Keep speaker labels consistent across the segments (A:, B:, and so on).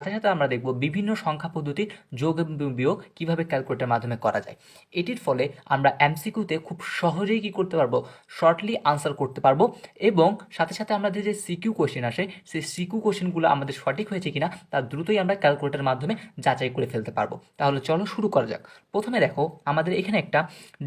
A: সাথে সাথে আমরা দেখব বিভিন্ন সংখ্যা পদ্ধতির যোগ এবং বিয়োগ কীভাবে ক্যালকুলেটার মাধ্যমে করা যায়। এটির ফলে আমরা এমসিকিউতে খুব সহজেই কি করতে পারব? শর্টলি আনসার করতে পারব এবং সাথে সাথে আমাদের যে সিকিউ কোশ্চেন আসে, সেই সিকিউ কোশ্চেনগুলো আমাদের সঠিক হয়েছে কিনা তা দ্রুতই আমরা ক্যালকুলেটার মাধ্যমে যাচাই করে ফেলতে পারব। তাহলে চলো শুরু করা যাক। প্রথমে দেখো, আমাদের এখানে একটা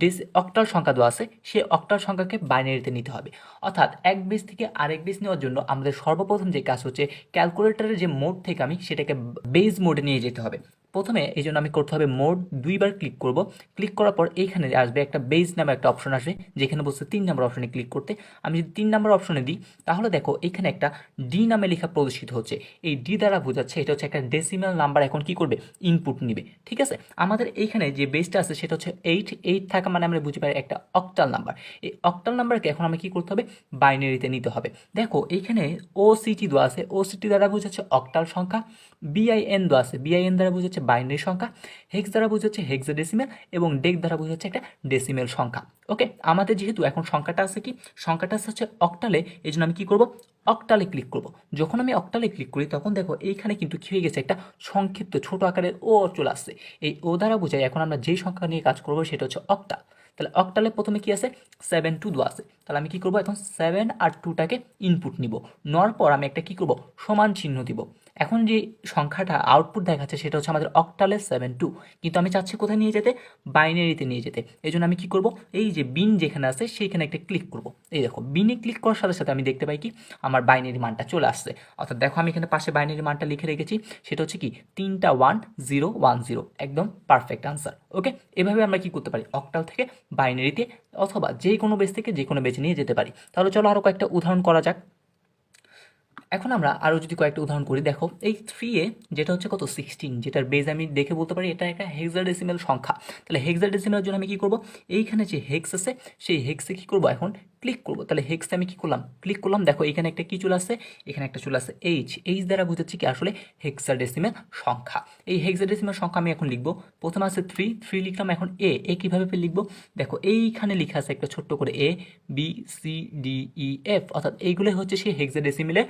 A: ডিস অক্টাল সংখ্যা দেওয়া আছে সেই অক্টাল সংখ্যাকে বাইনারিতে নিতে হবে। অর্থাৎ এক বেস থেকে আরেক বেস নেওয়ার জন্য আমাদের সর্বপ্রথম যে কাজ হচ্ছে, ক্যালকুলেটরের যে মোড থেকে আমি সেটাকে বেজ মোডে নিয়ে যেতে হবে। প্রথমে এই জন্য আমি করতে হবে মোড দুইবার ক্লিক করব। ক্লিক করার পর এইখানে আসবে একটা বেজ নামে একটা অপশন আসবে, যেখানে বলছে তিন নম্বর অপশনে ক্লিক করতে। আমি যদি তিন নম্বর অপশনে দিই, তাহলে দেখো এখানে একটা ডি নামে লেখা প্রদর্শিত হচ্ছে। এই ডি দ্বারা বোঝাচ্ছে এটা হচ্ছে একটা ডেসিমাল নাম্বার এখন কি করবে? ইনপুট নিবে। ঠিক আছে? আমাদের এইখানে যে বেসটা আছে সেটা হচ্ছে এইট এইট থাকা মানে আমরা বুঝতে পারি একটা অক্টাল নাম্বার এই অক্টাল নাম্বারকে এখন আমি কি করতে হবে? বাইনারিতে নিতে হবে। দেখো, এইখানে ও সিটি দেওয়া আছে। ও সিটি দ্বারা বোঝাচ্ছে অক্টাল সংখ্যা। বিআইএন দেওয়া আছে। বিআইএন দ্বারা বোঝাচ্ছে বাইনারি সংখ্যা হেক্স দ্বারা বোঝাচ্ছে হেক্সা ডেসিমেল এবং ডেক দ্বারা বোঝাচ্ছে একটা ডেসিমেল সংখ্যা। ওকে আমাদের যেহেতু এখন সংখ্যাটা আছে কি? সংখ্যাটা আছে হচ্ছে অক্টালে এই জন্য আমি কি করব? অক্টালে ক্লিক করব। যখন আমি অক্টালে ক্লিক করি, তখন দেখো এইখানে কিন্তু কী হয়ে গেছে? একটা সংক্ষিপ্ত ছোট আকারের ও চলে আসছে। এই ও দ্বারা বোঝায় এখন আমরা যেই সংখ্যা নিয়ে কাজ করব, সেটা হচ্ছে অক্টাল তাহলে অক্টালে প্রথমে কি আছে? সেভেন টু দেওয়া আছে। তাহলে আমি কি করব? এখন সেভেন আর টুটাকে ইনপুট নিব। নেওয়ার পর আমি একটা কি করব? সমান চিহ্ন দিব। এখন যে সংখ্যাটা আউটপুট দেখাচ্ছে সেটা হচ্ছে আমাদের অক্টালে সেভেন টু কিন্তু আমি চাচ্ছি কোথায় নিয়ে যেতে? বাইনারিতে নিয়ে যেতে। এই জন্য আমি কি করব? এই যে বিন যেখানে আছে সেইখানে একটা ক্লিক করব। এই দেখো বিনে ক্লিক করার সাথে সাথে আমি দেখতে পাই কি? আমার বাইনারি মানটা চলে আসছে। অর্থাৎ দেখো আমি এখানে পাশে বাইনারি মানটা লিখে রেখেছি। সেটা হচ্ছে কি? তিনটা ওয়ান জিরো ওয়ান জিরো একদম পারফেক্ট আনসার ওকে এভাবে আমরা কি করতে পারি? অক্টাল থেকে বাইনারিতে অথবা যে কোনো বেস থেকে যে কোনো বেছে নিয়ে যেতে পারি। তাহলে চলো আরও কয়েকটা উদাহরণ করা যাক। এখন আমরা আরও যদি কয়েকটা উদাহরণ করি, দেখো, এই থ্রি এ যেটা হচ্ছে কত? সিক্সটিন যেটার বেজ আমি দেখে বলতে পারি, এটা একটা হেক্সাডেসিমেল সংখ্যা। তাহলে হেক্সাডেসিমেলের জন্য আমি কী করব? এইখানে যে হেক্স আছে, সেই হেক্সে কী করব? এখন ক্লিক করব। তাহলে হেক্সে আমি কী করলাম? ক্লিক করলাম, দেখো এখানে একটা কী চলে আসছে এখানে একটা চলে আসছে এইচ এইচ দ্বারা বোঝাচ্ছি কি আসলে হেক্সাডেসিমেল সংখ্যা। এই হেক্সাডেসিমেল সংখ্যা আমি এখন লিখব। প্রথমে আছে থ্রি থ্রি লিখলাম, এখন এ এ কীভাবে লিখব? দেখো, এইখানে লেখা আছে একটা ছোট্ট করে A B C D E F অর্থাৎ এইগুলো হচ্ছে সেই হেক্সাডেসিমেলের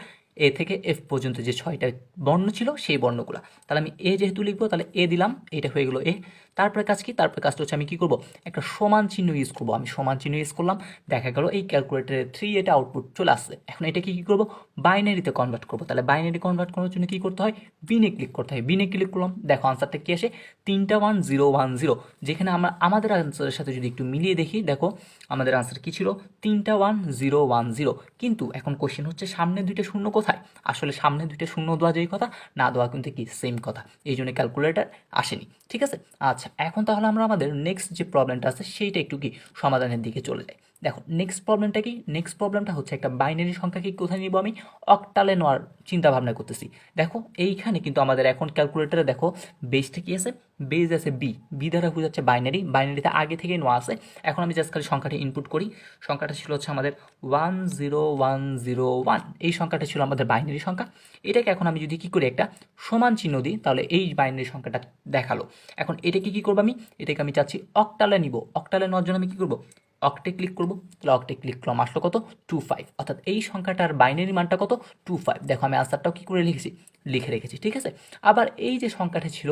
A: এ থেকে এফ পর্যন্ত যে ছয়টা বর্ণ ছিল, সেই বর্ণগুলো। তাহলে আমি এ যেহেতু লিখব, তাহলে এ দিলাম, এটা হয়ে গেলো এ তারপরে কাজ কি? তারপরে কাজটা হচ্ছে আমি কী করব? একটা সমান চিহ্ন ইউজ করব। আমি সমান চিহ্ন ইউজ করলাম, দেখা গেল এই ক্যালকুলেটারে থ্রি এটা আউটপুট চলে আসছে। এখন এটাকে কী করব? বাইনারিতে কনভার্ট করব। তাহলে বাইনারি কনভার্ট করার জন্য কী করতে হয়? বিনে ক্লিক করতে হয়। বিনে ক্লিক করলাম। দেখো আনসারটা কী আসে? তিনটা ওয়ান জিরো ওয়ান জিরো যেখানে আমরা, আমাদের আনসারের সাথে যদি একটু মিলিয়ে দেখি, দেখো আমাদের আনসার কী ছিল? তিনটা ওয়ান জিরো ওয়ান জিরো কিন্তু এখন কোশ্চেন হচ্ছে, সামনে দুইটা শূন্য কোথায়? আসলে সামনে দুইটা শূন্য দেওয়া যেই কথা, না দেওয়া কিন্তু কি? সেম কথা। এই জন্য ক্যালকুলেটার আসেনি। ঠিক আছে? আচ্ছা এখন তাহলে আমরা আমাদের নেক্সট যে প্রবলেমটা আছে, সেইটা একটু কি? সমাধানের দিকে চলে যাই। দেখো নেক্সট প্রবলেমটা কি? নেক্সট প্রবলেমটা হচ্ছে একটা বাইনারি সংখ্যাকে কোথায় নিব আমি? অক্টালে নেওয়ার চিন্তা ভাবনা করতেছি। দেখো, এইখানে কিন্তু আমাদের এখন ক্যালকুলেটারে দেখো বেসটা কি আছে? বেজ আছে বি বি দ্বারা বোঝাচ্ছে বাইনারি বাইনারিতে আগে থেকে নেওয়া আছে। এখন আমি জাস্ট খালি সংখ্যাটা ইনপুট করি। সংখ্যাটা ছিল হচ্ছে আমাদের one zero one zero one এই সংখ্যাটা ছিল আমাদের বাইনারি সংখ্যা। এটাকে এখন আমি যদি কী করি একটা সমান চিহ্ন দিই, তাহলে এই বাইনারি সংখ্যাটা দেখাল। এখন এটাকে কী করব আমি? এটাকে আমি চাচ্ছি অক্টালে নিব। অক্টালে নেওয়ার জন্য আমি কী করব? অক্টে ক্লিক করব, তাহলে অক্টে ক্লিক করলাম আসলো কত? টু ফাইভ অর্থাৎ এই সংখ্যাটার বাইনারি মানটা কত? টু ফাইভ দেখো আমি আনসারটাও কী করে লিখেছি? লিখে রেখেছি, ঠিক আছে? আবার এই যে সংখ্যাটা ছিল,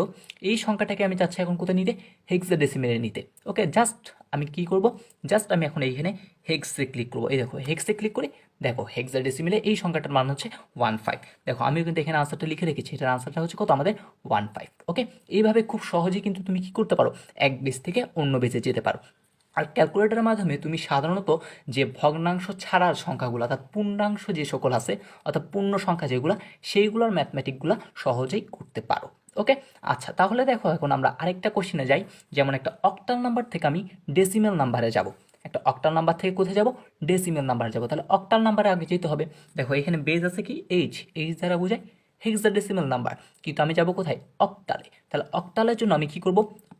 A: এই সংখ্যাটাকে আমি চাচ্ছি এখন কোথায় নিতে? হেক্সা ডেসিমেলে নিতে। ওকে জাস্ট আমি কি করব? জাস্ট আমি এখন এইখানে হেক্সে ক্লিক করব। এই দেখো হেক্সে ক্লিক করে, দেখো হেক্সা ডেসিমেলে এই সংখ্যাটার মান হচ্ছে ওয়ান ফাইভ দেখো, আমিও কিন্তু এখানে আনসারটা লিখে রেখেছি, এটার আনসারটা হচ্ছে কত? আমাদের ওয়ান ফাইভ ওকে, এইভাবে খুব সহজেই কিন্তু তুমি কি করতে পারো? এক বেস থেকে অন্য বেসে যেতে পারো। আর ক্যালকুলেটরের মাধ্যমে তুমি সাধারণত যে ভগ্নাংশ ছাড়ার সংখ্যাগুলো, অর্থাৎ পূর্ণাংশ যে সকল আছে, অর্থাৎ পূর্ণ সংখ্যা যেগুলো, সেইগুলোর ম্যাথমেটিকগুলো সহজেই করতে পারো। ওকে আচ্ছা তাহলে দেখো এখন আমরা আরেকটা কোশ্চেনে যাই। যেমন একটা অক্টাল নাম্বার থেকে আমি ডেসিমেল নাম্বারে যাব। একটা অক্টাল নাম্বার থেকে কোথায় যাব? ডেসিমেল নাম্বারে যাব। তাহলে অক্টাল নাম্বারে আগে যেতে হবে। দেখো এখানে বেজ আছে কি? এইচ এইচ দ্বারা বোঝায় হেক্সাডেসিমেল নাম্বার কিন্তু আমি যাব কোথায়? অক্টালে তাহলে অক্টালের জন্য আমি কি করব?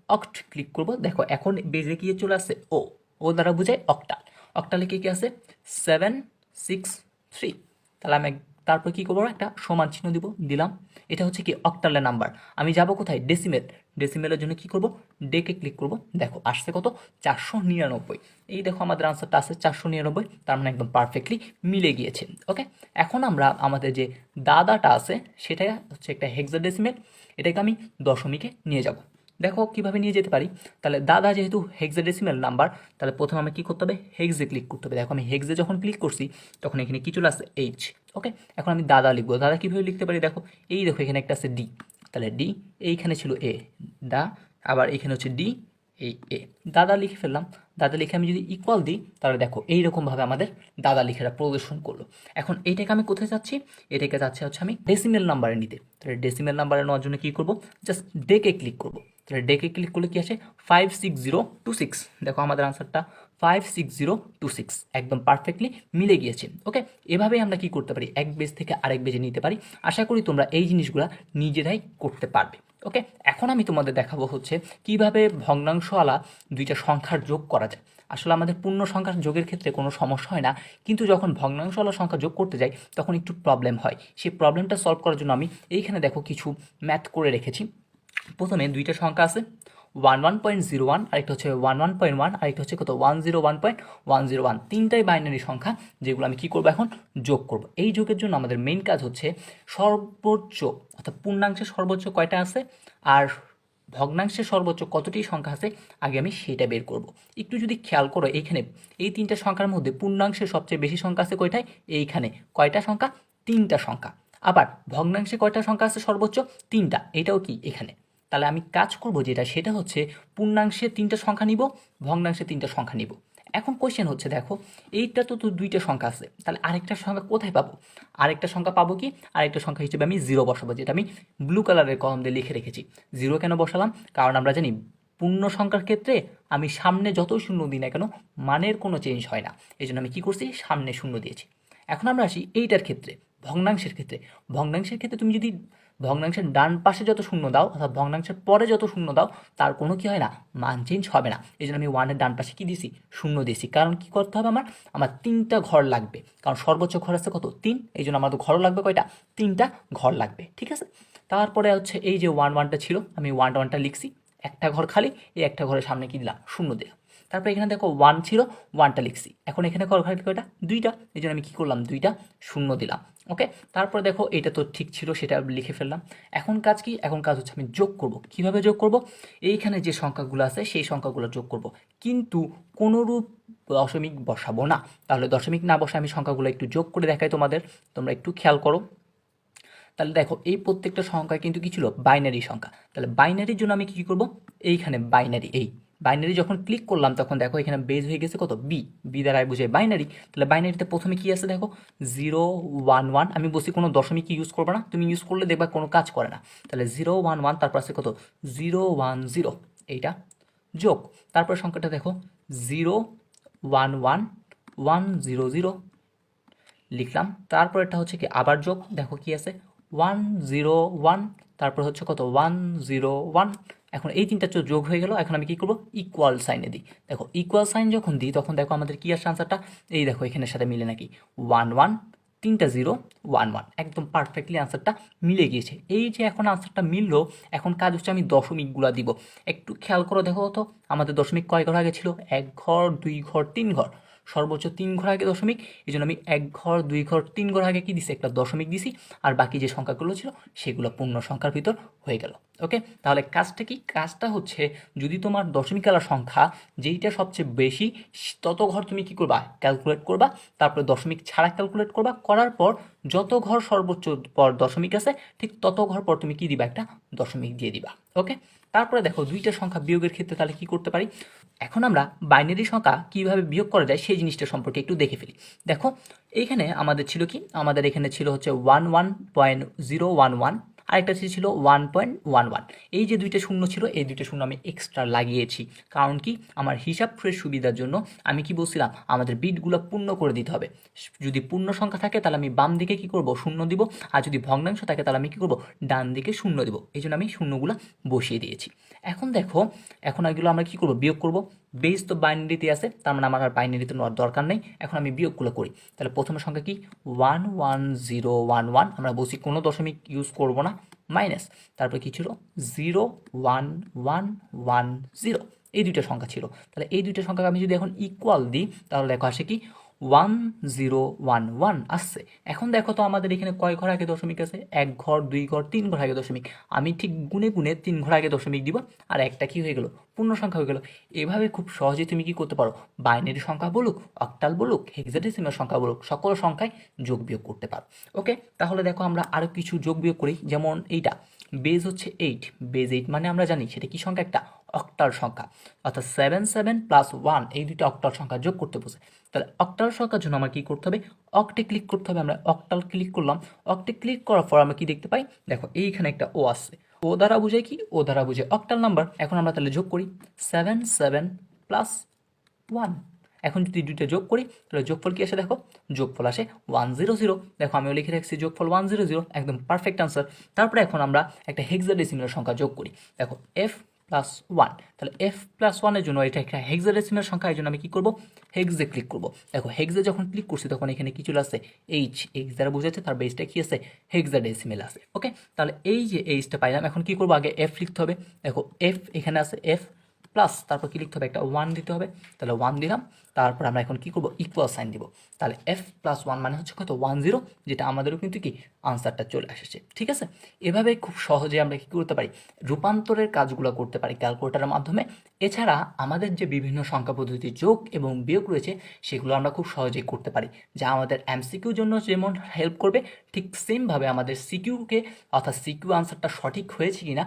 A: অক্ট ক্লিক করব। দেখো, এখন বেজে গিয়ে চলে আসে ও। ও দ্বারা বোঝায় অক্টাল অক্টালে কী কী আছে? সেভেন সিক্স থ্রি তাহলে আমি তারপর কী করব? একটা সমান চিহ্ন দিব, দিলাম। এটা হচ্ছে কি অক্টালের নাম্বার আমি যাব কোথায়? ডেসিমেল ডেসিমেলের জন্য কি করব? ডেকে ক্লিক করব। দেখো, আসছে কত? চারশো নিরানব্বই। এই দেখো আমাদের আনসারটা আছে চারশো নিরানব্বই, তার মানে একদম পারফেক্টলি মিলে গিয়েছে ওকে এখন আমরা আমাদের যে দাদাটা আছে সেটা হচ্ছে একটা হেক্সা ডেসিমেল এটাকে আমি দশমিকে নিয়ে যাব। দেখো কীভাবে নিয়ে যেতে পারি? তাহলে দাদা যেহেতু হেক্সাডেসিমেল নাম্বার তাহলে প্রথমে আমি কী করতে হবে? হেক্সে ক্লিক করতে হবে। দেখো আমি হেক্সে যখন ক্লিক করছি, তখন এখানে কি চলে আসছে? এইচ ওকে এখন আমি দাদা লিখব। দাদা কীভাবে লিখতে পারি? দেখো, এই দেখো এখানে একটা আছে ডি তাহলে ডি এইখানে ছিল এ দা, আবার এখানে হচ্ছে ডি এই এ দাদা লিখে ফেললাম। দাদা লিখে আমি যদি ইকুয়াল দিই, তাহলে দেখো এইরকমভাবে আমাদের দাদা লিখেরা প্রদর্শন করল। এখন এইটাকে আমি কোথায় যাচ্ছি এটাকে যাচ্ছে হচ্ছে আমি ডেসিমেল নাম্বারে নিতে। তাহলে ডেসিমেল নাম্বারে নেওয়ার জন্য কী করব? জাস্ট ডেকে ক্লিক করব। তাহলে ডেকে ক্লিক করলে কী আসে? Five six zero two six দেখো আমাদের আনসারটা five six zero two six একদম পারফেক্টলি মিলে গিয়েছে ওকে এভাবেই আমরা কি করতে পারি? এক বেজ থেকে আরেক বেজে নিতে পারি। আশা করি তোমরা এই জিনিসগুলো নিজেরাই করতে পারবে ওকে এখন আমি তোমাদের দেখাবো হচ্ছে কীভাবে ভগ্নাংশওয়ালা দুইটা সংখ্যার যোগ করা যায়। আসলে আমাদের পূর্ণ সংখ্যার যোগের ক্ষেত্রে কোনো সমস্যা হয় না, কিন্তু যখন ভগ্নাংশওয়ালা সংখ্যা যোগ করতে যাই, তখন একটু প্রবলেম হয়। সেই প্রবলেমটা সলভ করার জন্য আমি এইখানে দেখো কিছু ম্যাথ করে রেখেছি। প্রথমে দুইটা সংখ্যা আছে one one point zero one আরেকটা হচ্ছে ওয়ান ওয়ান পয়েন্ট ওয়ান আরেকটা হচ্ছে কত? One zero one point one zero one তিনটাই বাইনারি সংখ্যা যেগুলো আমি কী করব এখন? যোগ করব। এই যোগের জন্য আমাদের মেইন কাজ হচ্ছে সর্বোচ্চ, অর্থাৎ পূর্ণাংশের সর্বোচ্চ কয়টা আছে? আর ভগ্নাংশের সর্বোচ্চ কতটি সংখ্যা আছে? আগে আমি সেটা বের করব। একটু যদি খেয়াল করো এইখানে, এই তিনটা সংখ্যার মধ্যে পূর্ণাংশের সবচেয়ে বেশি সংখ্যা আছে কয়টায়? এইখানে। কয়টা সংখ্যা? তিনটা সংখ্যা। আবার ভগ্নাংশে কয়টা সংখ্যা আছে সর্বোচ্চ? তিনটা। এটাও কি? এখানে। তাহলে আমি কাজ করব যেটা, সেটা হচ্ছে পূর্ণাংশে তিনটা সংখ্যা নিব, ভগ্নাংশে তিনটা সংখ্যা নিব। এখন কোয়েশ্চেন হচ্ছে, দেখো, এইটা তো তো দুইটা সংখ্যা আছে, তাহলে আরেকটা সংখ্যা কোথায় পাবো? আরেকটা সংখ্যা পাবো কি? আরেকটা সংখ্যা হিসেবে আমি জিরো বসাবো, যেটা আমি ব্লু কালারের কলম দিয়ে লিখে রেখেছি। জিরো কেন বসালাম? কারণ আমরা জানি পূর্ণ সংখ্যার ক্ষেত্রে আমি সামনে যতই শূন্য দিই না কেন, মানের কোনো চেঞ্জ হয় না। এই জন্য আমি কী করছি? সামনে শূন্য দিয়েছি। এখন আমরা আসি এইটার ক্ষেত্রে, ভগ্নাংশের ক্ষেত্রে। ভগ্নাংশের ক্ষেত্রে তুমি যদি ভগ্নাংশের ডান পাশে যত শূন্য দাও অর্থাৎ ভগ্নাংশের পরে যত শূন্য দাও, তার কোনো কি হয় না, মান চেঞ্জ হবে না। এই জন্য আমি ওয়ানের ডান পাশে কী দিছি শূন্য দিয়েছি। কারণ কি করতে হবে আমার? আমার তিনটা ঘর লাগবে। কারণ সর্বোচ্চ ঘর আছে কত? তিন। এই জন্য আমার তো ঘরও লাগবে কয়টা? তিনটা ঘর লাগবে। ঠিক আছে? তারপরে হচ্ছে এই যে ওয়ান ওয়ানটা ছিল, আমি ওয়ান ওয়ানটা লিখছি। একটা ঘর খালি, এই একটা ঘরের সামনে কি দিলাম? শূন্য দিলাম। তারপরে এখানে দেখো ওয়ান ছিল ওয়ানটা লিখছি। এখন এখানে খালি কয়টা? দুইটা। এই জন্য আমি কী করলাম? দুইটা শূন্য দিলাম। ওকে তারপরে দেখো এটা তো ঠিক ছিল, সেটা লিখে ফেললাম। এখন কাজ কি? এখন কাজ হচ্ছে আমি যোগ করব। কীভাবে যোগ করব? এইখানে যে সংখ্যাগুলো আছে, সেই সংখ্যাগুলো যোগ করব। কিন্তু কোনোরূপ দশমিক বসাবো না। তাহলে দশমিক না বসে আমি সংখ্যাগুলো একটু যোগ করে দেখাই তোমাদের। তোমরা একটু খেয়াল করো। তাহলে দেখো, এই প্রত্যেকটা সংখ্যা কিন্তু কি ছিল? বাইনারি সংখ্যা। তাহলে বাইনারির জন্য আমি কী করব? এইখানে বাইনারি এই। বাইনারি যখন ক্লিক করলাম, তখন দেখো এখানে বেজ হয়ে গেছে কত? বি বি দ্বারাই বুঝে বাইনারি তাহলে বাইনারিতে প্রথমে কি আছে দেখো? জিরো ওয়ান ওয়ান আমি বলছি কোনো দশমিক ইউজ করবে না? তুমি ইউজ করলে দেখবা কোনো কাজ করে না। তাহলে জিরো ওয়ান ওয়ান তারপর আছে কত? জিরো ওয়ান জিরো এইটা যোগ। তারপর সংখ্যাটা দেখো। Zero one one one zero zero লিখলাম। তারপর এটা হচ্ছে কি? আবার যোগ। দেখো কি আছে? ওয়ান জিরো ওয়ান তারপর হচ্ছে কত? ওয়ান জিরো ওয়ান এখন এই তিনটা যোগ হয়ে গেল, এখন আমি কি করব? ইকুয়াল সাইনে দিই। দেখো ইকুয়াল সাইন যখন দিই, তখন দেখো আমাদের কি আসছে আনসারটা এই দেখো, এখানের সাথে মিলে নাকি? ওয়ান ওয়ান তিনটা জিরো ওয়ান ওয়ান একদম পারফেক্টলি আনসারটা মিলে গিয়েছে। এই যে এখন আনসারটা মিললো, এখন কাজ হচ্ছে আমি দশমিকগুলা দিব। একটু খেয়াল করে, দেখো তো, আমাদের দশমিক কয় ঘর আগে ছিল? এক ঘর, দুই ঘর, তিন ঘর। সর্বোচ্চ তিন ঘর আগে দশমিক এই জন্য আমি এক ঘর, দুই ঘর, তিন ঘর আগে কি দিছি? একটা দশমিক দিছি। আর বাকি যে সংখ্যাগুলো ছিল, সেগুলো পূর্ণ সংখ্যার ভিতর হয়ে গেল। ওকে তাহলে কাজটা কি? কাজটা হচ্ছে যদি তোমার দশমিক আলা সংখ্যা যেইটা সবচেয়ে বেশি, তত ঘর তুমি কি করবা? ক্যালকুলেট করবা। তারপরে দশমিক ছাড়া ক্যালকুলেট করবা। করার পর যত ঘর সর্বোচ্চ পর দশমিক আছে, ঠিক তত ঘর পর তুমি কি দিবা? একটা দশমিক দিয়ে দিবা। ওকে তারপরে দেখো দুইটা সংখ্যা বিয়োগের ক্ষেত্রে তাহলে কি করতে পারি? এখন আমরা বাইনারি সংখ্যা কীভাবে বিয়োগ করা যায় সেই জিনিসটা সম্পর্কে একটু দেখে ফেলি। দেখো, এইখানে আমাদের ছিল কি? আমাদের এখানে ছিল হচ্ছে one one point zero one one আরেকটা ছিল ওয়ান পয়েন্ট ওয়ান ওয়ান এই যে দুইটা শূন্য ছিল, এই দুইটা শূন্য আমি এক্সট্রা লাগিয়েছি। কারণ কি? আমার হিসাব ফ্রেশ সুবিধার জন্য আমি কি বলছিলাম? আমাদের বিটগুলো পূর্ণ করে দিতে হবে। যদি পূর্ণ সংখ্যা থাকে, তাহলে আমি বাম দিকে কি করব? শূন্য দিব। আর যদি ভগ্নাংশ থাকে, তাহলে আমি কি করব? ডান দিকে শূন্য দিব। এই জন্য আমি শূন্যগুলো বসিয়ে দিয়েছি। এখন দেখো, এখন এগুলো আমরা কি করব? বিয়োগ করব। বেস তো বাইনারিতে আছে, তার মানে আমার আর বাইনারিতে নেওয়ার দরকার নেই। এখন আমি বিয়োগগুলো করি। তাহলে প্রথম সংখ্যা কি? One one zero one one আমরা বলছি কোনো দশমিক ইউজ করব না মাইনাস তারপরে কি ছিল? Zero one one one zero এই দুইটা সংখ্যা ছিল। তাহলে এই দুইটা সংখ্যাকে আমি যদি এখন ইকুয়াল দিই, তাহলে লেখা আসে কি? ওয়ান জিরো ওয়ান ওয়ান আসছে। এখন দেখো তো আমাদের এখানে কয় ঘর আগে দশমিক আছে? এক ঘর, দুই ঘর, তিন ঘর আগে দশমিক। আমি ঠিক গুনে গুনে তিন ঘর আগে দশমিক দিব, আর একটা কি হয়ে গেল? পূর্ণ সংখ্যা হয়ে গেল। এভাবে খুব সহজে তুমি কি করতে পারো? বাইনারি সংখ্যা বলুক, অক্টাল বলুক, হেক্সাডেসিমাল সংখ্যা বলুক, সকল সংখ্যায় যোগ বিয়োগ করতে পারো। ওকে? তাহলে দেখো আমরা আরও কিছু যোগ বিয়োগ করি, যেমন এইটা। বেজ হচ্ছে এইট বেজ এইট মানে আমরা জানি সেটা কি সংখ্যা? একটা অক্টাল সংখ্যা। অর্থাৎ সেভেন সেভেন প্লাস ওয়ান এই দুইটা অক্টাল সংখ্যা যোগ করতে বসে। তাহলে অক্টাল সংখ্যার জন্য আমার কি করতে হবে? অক্টে ক্লিক করতে হবে, আমরা অক্টাল ক্লিক করলাম। অক্টে ক্লিক করার পর আমরা কি দেখতে পাই? দেখো, এইখানে একটা ও আসছে ও দ্বারা বোঝায় কি? ও দ্বারা বোঝায় অক্টাল নাম্বার এখন আমরা তাহলে যোগ করি। সেভেন সেভেন প্লাস ওয়ান এখন যদি দুইটা যোগ করি, তাহলে যোগফল কি আসে দেখো? যোগফল আসে ওয়ান জিরো জিরো দেখো, আমিও লিখে রাখছি যোগফল ওয়ান জিরো জিরো একদম পারফেক্ট আনসার তারপরে এখন আমরা একটা হেক্সাডেসিমেল সংখ্যা যোগ করি। দেখো এফ প্লাস ওয়ান তাহলে এফ প্লাস ওয়ানের জন্য এটা একটা হেক্সাডেসিমের সংখ্যা এই জন্য আমি কী করব? হেক্সে ক্লিক করব। দেখো হেক্সে যখন ক্লিক করছি, তখন এখানে কি চলে আসে এইচ এইচ দ্বারা বোঝাচ্ছে তার বেসটা কী আছে? হেক্সাডেসিমেল আছে। ওকে তাহলে এই যে এইচটা পাইলাম, এখন কি করব? আগে এফ লিখতে হবে। দেখো এফ এখানে আছে এফ প্লাস তারপর কি লিখতে হবে? একটা ওয়ান দিতে হবে। তাহলে ওয়ান দিলাম। তারপর আমরা এখন কি করব? ইকুয়াল সাইন দিব। তাহলে এফ প্লাস ওয়ান মানে হচ্ছে কত? ওয়ান জিরো যেটা আমাদেরও কিন্তু কি আনসারটা চলে এসেছে। ঠিক আছে? এভাবে খুব সহজে আমরা কি করতে পারি? রূপান্তরের কাজগুলো করতে পারি ক্যালকুলেটারের মাধ্যমে। এছাড়া আমাদের যে বিভিন্ন সংখ্যা পদ্ধতি যোগ এবং বিয়োগ রয়েছে, সেগুলো আমরা খুব সহজেই করতে পারি। যা আমাদের এমসিকিউর জন্য যেমন হেল্প করবে, ঠিক সেমভাবে আমাদের সিকিউকে অর্থাৎ সিকিউ আনসারটা সঠিক হয়েছে কিনা